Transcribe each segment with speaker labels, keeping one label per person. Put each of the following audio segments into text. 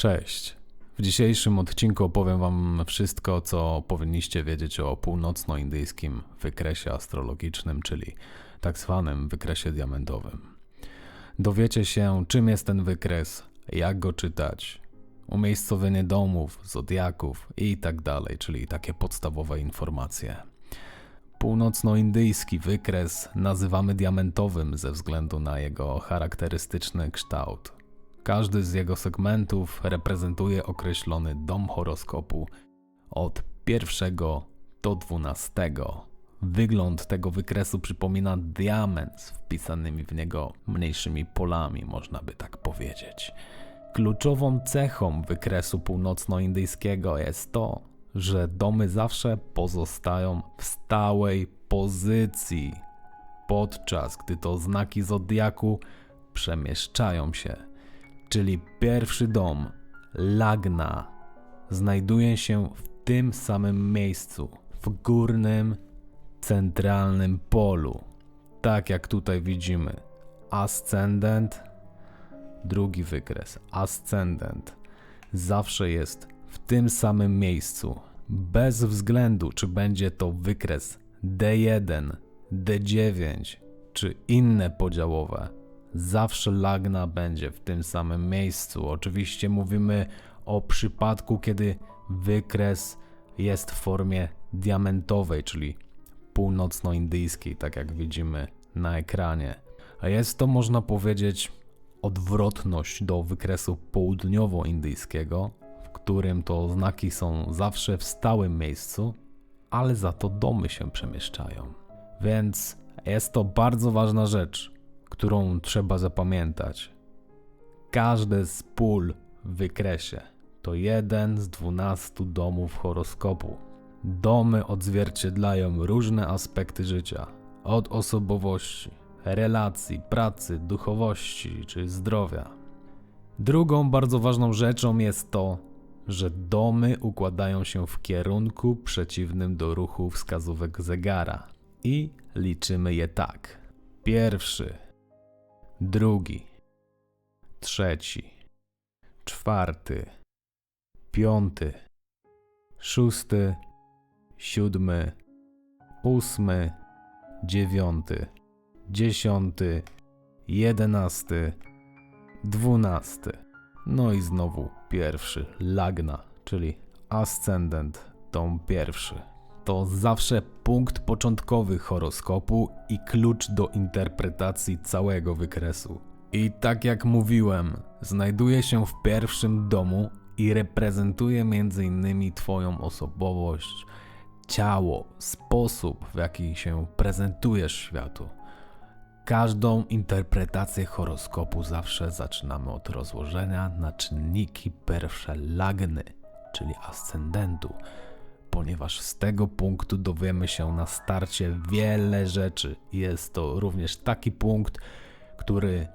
Speaker 1: Cześć. W dzisiejszym odcinku opowiem Wam wszystko, co powinniście wiedzieć o północnoindyjskim wykresie astrologicznym, czyli tak zwanym wykresie diamentowym. Dowiecie się, czym jest ten wykres, jak go czytać, umiejscowienie domów, zodiaków i tak dalej, czyli takie podstawowe informacje. Północnoindyjski wykres nazywamy diamentowym ze względu na jego charakterystyczny kształt. Każdy z jego segmentów reprezentuje określony dom horoskopu od pierwszego do dwunastego. Wygląd tego wykresu przypomina diament z wpisanymi w niego mniejszymi polami, można by tak powiedzieć. Kluczową cechą wykresu północnoindyjskiego jest to, że domy zawsze pozostają w stałej pozycji, podczas gdy to znaki zodiaku przemieszczają się. Czyli pierwszy dom, Lagna, znajduje się w tym samym miejscu, w górnym, centralnym polu. Tak jak tutaj widzimy. Ascendent, drugi wykres, ascendent, zawsze jest w tym samym miejscu, bez względu czy będzie to wykres D1, D9 czy inne podziałowe. Zawsze lagna będzie w tym samym miejscu. Oczywiście mówimy o przypadku, kiedy wykres jest w formie diamentowej, czyli północnoindyjskiej, tak jak widzimy na ekranie. A jest to, można powiedzieć, odwrotność do wykresu południowoindyjskiego, w którym to znaki są zawsze w stałym miejscu, ale za to domy się przemieszczają. Więc jest to bardzo ważna rzecz, którą trzeba zapamiętać. Każde z pól w wykresie to jeden z dwunastu domów horoskopu. Domy odzwierciedlają różne aspekty życia, od osobowości, relacji, pracy, duchowości czy zdrowia. Drugą bardzo ważną rzeczą jest to, że domy układają się w kierunku przeciwnym do ruchu wskazówek zegara i liczymy je tak. Pierwszy, drugi, trzeci, czwarty, piąty, szósty, siódmy, ósmy, dziewiąty, dziesiąty, jedenasty, dwunasty. No i znowu pierwszy, lagna, czyli ascendent, dom pierwszy. To zawsze punkt początkowy horoskopu i klucz do interpretacji całego wykresu. I tak jak mówiłem, znajduje się w pierwszym domu i reprezentuje m.in. Twoją osobowość, ciało, sposób w jaki się prezentujesz światu. Każdą interpretację horoskopu zawsze zaczynamy od rozłożenia na czynniki pierwsze lagny, czyli ascendentu, ponieważ z tego punktu dowiemy się na starcie wiele rzeczy. Jest to również taki punkt, który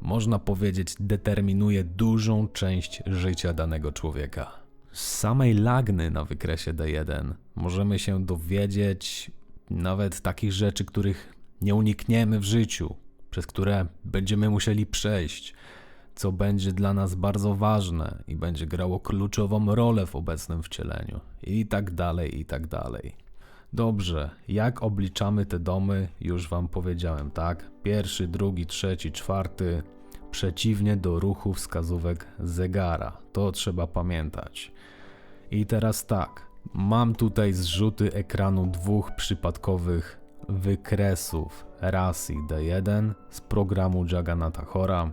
Speaker 1: można powiedzieć determinuje dużą część życia danego człowieka. Z samej lagny na wykresie D1 możemy się dowiedzieć nawet takich rzeczy, których nie unikniemy w życiu, przez które będziemy musieli przejść, co będzie dla nas bardzo ważne i będzie grało kluczową rolę w obecnym wcieleniu, i tak dalej, i tak dalej. Dobrze, jak obliczamy te domy, już Wam powiedziałem, tak? Pierwszy, drugi, trzeci, czwarty, przeciwnie do ruchu wskazówek zegara. To trzeba pamiętać. I teraz tak, mam tutaj zrzuty ekranu dwóch przypadkowych wykresów RASI D1 z programu Jagannatha Hora.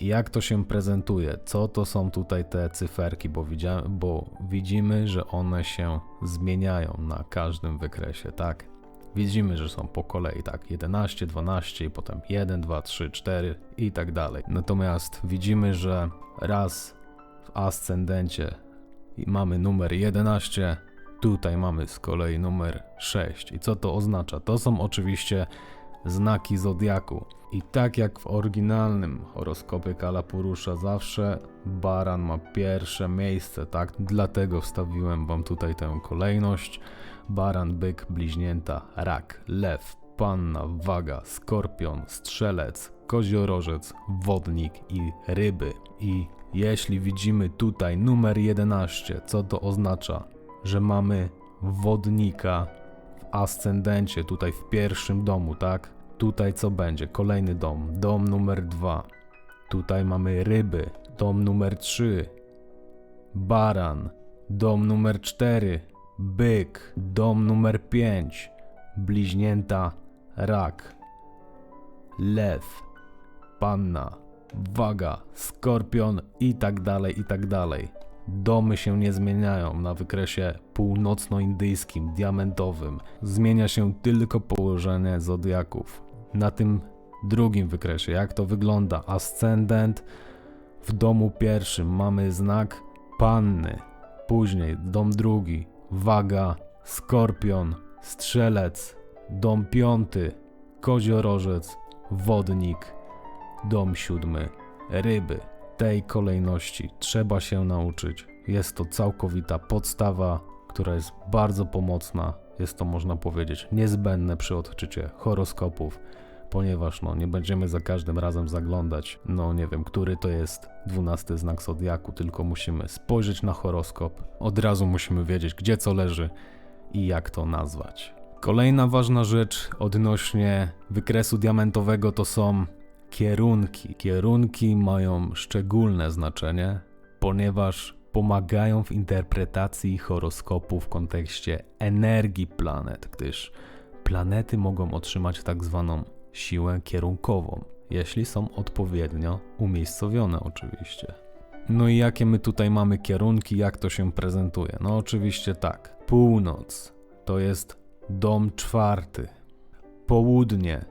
Speaker 1: Jak to się prezentuje? Co to są tutaj te cyferki? Bo, bo widzimy, że one się zmieniają na każdym wykresie, tak? Widzimy, że są po kolei, tak? 11, 12 i potem 1, 2, 3, 4 i tak dalej. Natomiast widzimy, że raz w ascendencie mamy numer 11, tutaj mamy z kolei numer 6. I co to oznacza? To są oczywiście znaki zodiaku. I tak jak w oryginalnym horoskopie Kalapurusza zawsze baran ma pierwsze miejsce, tak? Dlatego wstawiłem wam tutaj tę kolejność. Baran, byk, bliźnięta, rak, lew, panna, waga, skorpion, strzelec, koziorożec, wodnik i ryby. I Jeśli widzimy tutaj numer 11, co to oznacza? Że mamy wodnika w ascendencie, tutaj w pierwszym domu, tak? Tutaj co będzie? Kolejny dom, dom numer 2. Tutaj mamy ryby, dom numer 3. Baran, dom numer 4. Byk, dom numer 5. Bliźnięta, rak. Lew, panna, waga, skorpion i tak dalej, i tak dalej. Domy się nie zmieniają na wykresie północnoindyjskim, diamentowym. Zmienia się tylko położenie zodiaków. Na tym drugim wykresie, jak to wygląda? Ascendent. W domu pierwszym mamy znak panny. Później dom drugi, waga, skorpion, strzelec, dom piąty, koziorożec, wodnik, dom siódmy, ryby. Tej kolejności trzeba się nauczyć. Jest to całkowita podstawa, która jest bardzo pomocna. Jest to, można powiedzieć, niezbędne przy odczycie horoskopów, ponieważ no, nie będziemy za każdym razem zaglądać, no nie wiem, który to jest dwunasty znak zodiaku, tylko musimy spojrzeć na horoskop. Od razu musimy wiedzieć, gdzie co leży i jak to nazwać. Kolejna ważna rzecz odnośnie wykresu diamentowego to są kierunki. Kierunki mają szczególne znaczenie, ponieważ pomagają w interpretacji horoskopu w kontekście energii planet, gdyż planety mogą otrzymać tak zwaną siłę kierunkową, jeśli są odpowiednio umiejscowione oczywiście. No i jakie my tutaj mamy kierunki, jak to się prezentuje? No oczywiście tak. Północ to jest dom czwarty. Południe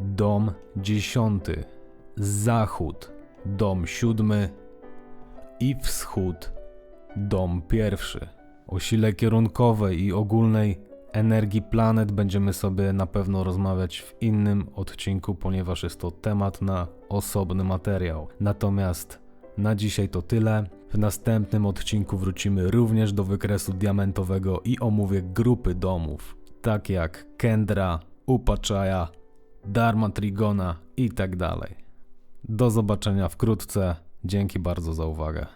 Speaker 1: dom dziesiąty. Zachód dom siódmy i wschód dom pierwszy. O sile kierunkowej i ogólnej energii planet będziemy sobie na pewno rozmawiać w innym odcinku, ponieważ jest to temat na osobny materiał. Natomiast na dzisiaj to tyle. W następnym odcinku wrócimy również do wykresu diamentowego i omówię grupy domów, tak jak Kendra, Upachaya, Dharma Trigona i tak dalej. Do zobaczenia wkrótce. Dzięki bardzo za uwagę.